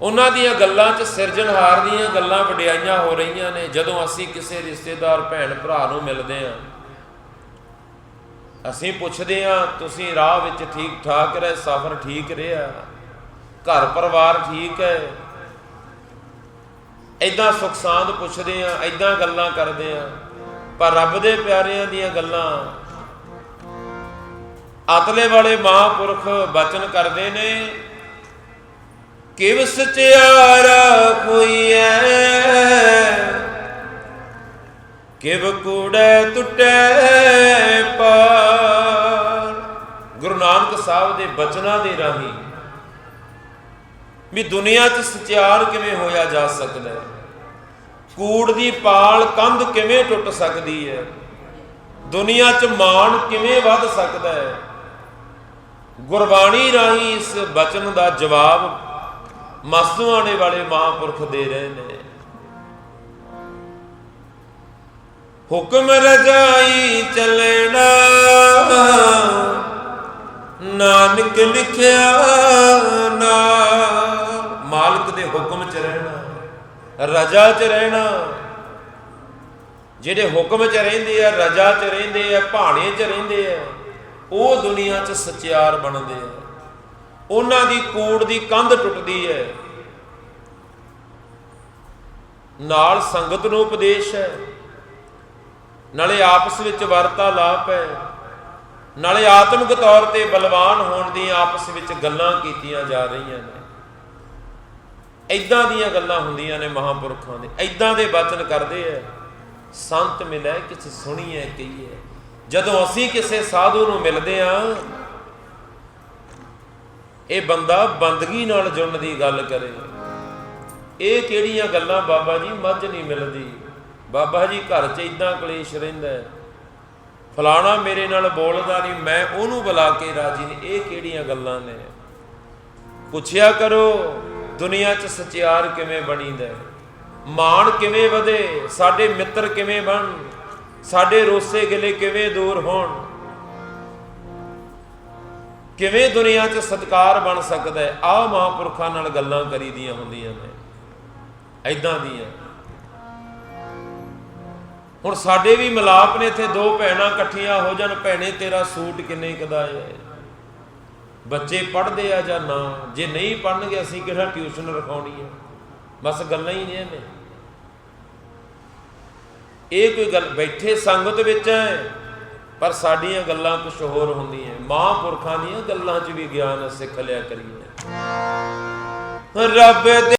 ਉਹਨਾਂ ਦੀਆਂ ਗੱਲਾਂ 'ਚ ਸਿਰਜਣਹਾਰ ਦੀਆਂ ਗੱਲਾਂ ਵਡਿਆਈਆਂ ਹੋ ਰਹੀਆਂ ਨੇ, ਜਦੋਂ ਅਸੀਂ ਕਿਸੇ ਰਿਸ਼ਤੇਦਾਰ ਭੈਣ ਭਰਾ ਨੂੰ ਮਿਲਦੇ ਹਾਂ। ਅਸੀਂ ਪੁੱਛਦੇ ਹਾਂ, ਤੁਸੀਂ ਰਾਹ ਵਿੱਚ ਠੀਕ ਠਾਕ ਰਹੇ? ਸਫ਼ਰ ਠੀਕ ਰਿਹਾ? ਘਰ ਪਰਿਵਾਰ ਠੀਕ ਹੈ? ਐਦਾਂ ਸੁਖ ਸਾਂਦ ਪੁੱਛਦੇ ਆ ਐਦਾਂ ਗੱਲਾਂ ਕਰਦੇ ਆ ਪਰ ਰੱਬ ਦੇ ਪਿਆਰਿਆਂ ਦੀਆਂ ਗੱਲਾਂ ਅਤਲੇ ਵਾਲੇ ਮਹਾਪੁਰਖ ਬਚਨ ਕਰਦੇ ਨੇ ਕਿਵ ਸਚਿਆਰਾ ਕੋਈ ਕਿਵ ਕੂੜੈ ਟੁੱਟੈ ਪਾਰ? ਗੁਰੂ ਨਾਨਕ ਸਾਹਿਬ ਦੇ ਬਚਨਾਂ ਦੇ ਰਾਹੀਂ ਵੀ ਦੁਨੀਆ 'ਚ ਸਚਿਆਰ ਕਿਵੇਂ ਹੋਇਆ ਜਾ ਸਕਦਾ ਹੈ? ਕੂੜ ਦੀ ਪਾਲ ਕੰਧ ਕਿਵੇਂ ਟੁੱਟ ਸਕਦੀ ਹੈ? ਦੁਨੀਆ 'ਚ ਮਾਣ ਕਿਵੇਂ ਵੱਧ ਸਕਦਾ ਹੈ? ਗੁਰਬਾਣੀ ਰਾਹੀਂ ਇਸ ਬਚਨ ਦਾ ਜਵਾਬ ਮਾਸੂ ਆਣੇ ਵਾਲੇ ਮਹਾਂਪੁਰਖ ਦੇ ਰਹੇ ਨੇ। ਹੁਕਮ ਰਜਾਈ ਚੱਲਣਾ, ਨਾਨਕ ਲਿਖਿਆ ਨਾ। ਮਾਲਕ ਦੇ ਹੁਕਮ 'ਚ ਰਹਿਣਾ, ਰਜਾ 'ਚ ਰਹਿਣਾ। ਜਿਹੜੇ ਹੁਕਮ 'ਚ ਰਹਿੰਦੇ ਆ, ਰਜਾ 'ਚ ਰਹਿੰਦੇ ਆ, ਭਾਣੇ 'ਚ ਰਹਿੰਦੇ ਆ, ਉਹ ਦੁਨੀਆ 'ਚ ਸਚਿਆਰ ਬਣਦੇ ਆ। ਉਹਨਾਂ ਦੀ ਕੂੜ ਦੀ ਕੰਧ ਟੁੱਟਦੀ ਹੈ। ਨਾਲ ਸੰਗਤ ਨੂੰ ਉਪਦੇਸ਼ ਹੈ। ਨਾਲੇ ਆਪਸ ਵਿੱਚ ਵਾਰਤਾਲਾਪ ਹੈ। ਨਾਲੇ ਆਤਮਿਕ ਤੌਰ ਤੇ ਬਲਵਾਨ ਹੋਣ ਦੀਆਂ ਆਪਸ ਵਿੱਚ ਗੱਲਾਂ ਕੀਤੀਆਂ ਜਾ ਰਹੀਆਂ ਨੇ। ਐਦਾਂ ਦੀਆਂ ਗੱਲਾਂ ਹੁੰਦੀਆਂ ਨੇ ਮਹਾਪੁਰਖਾਂ ਦੇ। ਐਦਾਂ ਦੇ ਬਚਨ ਕਰਦੇ ਐ ਸੰਤ ਮਿਲੇ ਕਿਛ ਸੁਣੀਏ ਕਹੀਏ ਜਦੋਂ ਅਸੀਂ ਕਿਸੇ ਸਾਧੂ ਨੂੰ ਮਿਲਦੇ ਆ ਇਹ ਬੰਦਾ ਬੰਦਗੀ ਨਾਲ ਜੁੜਨ ਦੀ ਗੱਲ ਕਰੇ। ਇਹ ਕਿਹੜੀਆਂ ਗੱਲਾਂ ਬਾਬਾ ਜੀ ਮੱਝ ਨਹੀਂ ਮਿਲਦੀ। ਬਾਬਾ ਜੀ ਘਰ 'ਚ ਇਦਾਂ ਕਲੇਸ਼ ਰਹਿੰਦਾ ਹੈ। ਫਲਾਣਾ ਮੇਰੇ ਨਾਲ ਬੋਲਦਾ ਨਹੀਂ, ਮੈਂ ਉਹਨੂੰ ਬੁਲਾ ਕੇ ਰਾਜੀ ਨਹੀਂ। ਇਹ ਕਿਹੜੀਆਂ ਗੱਲਾਂ ਨੇ? ਪੁੱਛਿਆ ਕਰੋ, ਦੁਨੀਆ 'ਚ ਸਚਿਆਰ ਕਿਵੇਂ ਬਣੀਦਾ ਹੈ? ਮਾਣ ਕਿਵੇਂ ਵਧੇ? ਸਾਡੇ ਮਿੱਤਰ ਕਿਵੇਂ ਬਣ? ਸਾਡੇ ਰੋਸੇ ਗਿਲੇ ਕਿਵੇਂ ਦੂਰ ਹੋਣ? ਕਿਵੇਂ ਦੁਨੀਆ 'ਚ ਸਤਕਾਰ ਬਣ ਸਕਦਾ ਹੈ? ਆ ਮਹਾਂਪੁਰਖਾਂ ਨਾਲ ਗੱਲਾਂ ਕਰੀ ਦੀਆਂ ਹੁੰਦੀਆਂ ਨੇ। ਐਦਾਂ ਦੀਆਂ। ਹੁਣ ਸਾਡੇ ਵੀ ਮਿਲਾਪ ਨੇ ਇੱਥੇ, ਦੋ ਭੈਣਾਂ ਇਕੱਠੀਆਂ ਹੋ ਜਾਣ, ਭੈਣੇ ਤੇਰਾ ਸੂਟ ਕਿੰਨੇ ਕਦਾ ਹੈ? ਬੱਚੇ ਪੜ੍ਹਦੇ ਆ ਜਾਂ ਨਾ? ਜੇ ਨਹੀਂ ਪੜਨਗੇ ਅਸੀਂ ਕਿਹੜਾ ਟਿਊਸ਼ਨ ਰਖਾਉਣੀ ਹੈ? ਬਸ ਗੱਲਾਂ ਹੀ ਨੇ ਨੇ। ਇਹ ਕੋਈ ਗੱਲ, ਬੈਠੇ ਸੰਗਤ ਵਿੱਚ ਹੈ, ਪਰ ਸਾਡੀਆਂ ਗੱਲਾਂ ਕੁਝ ਹੋਰ ਹੁੰਦੀਆਂ। ਮਹਾਂਪੁਰਖਾਂ ਦੀਆਂ ਗੱਲਾਂ 'ਚ ਵੀ ਗਿਆਨ ਸਿੱਖ ਲਿਆ ਕਰੀਏ। ਰੱਬ ਦੇ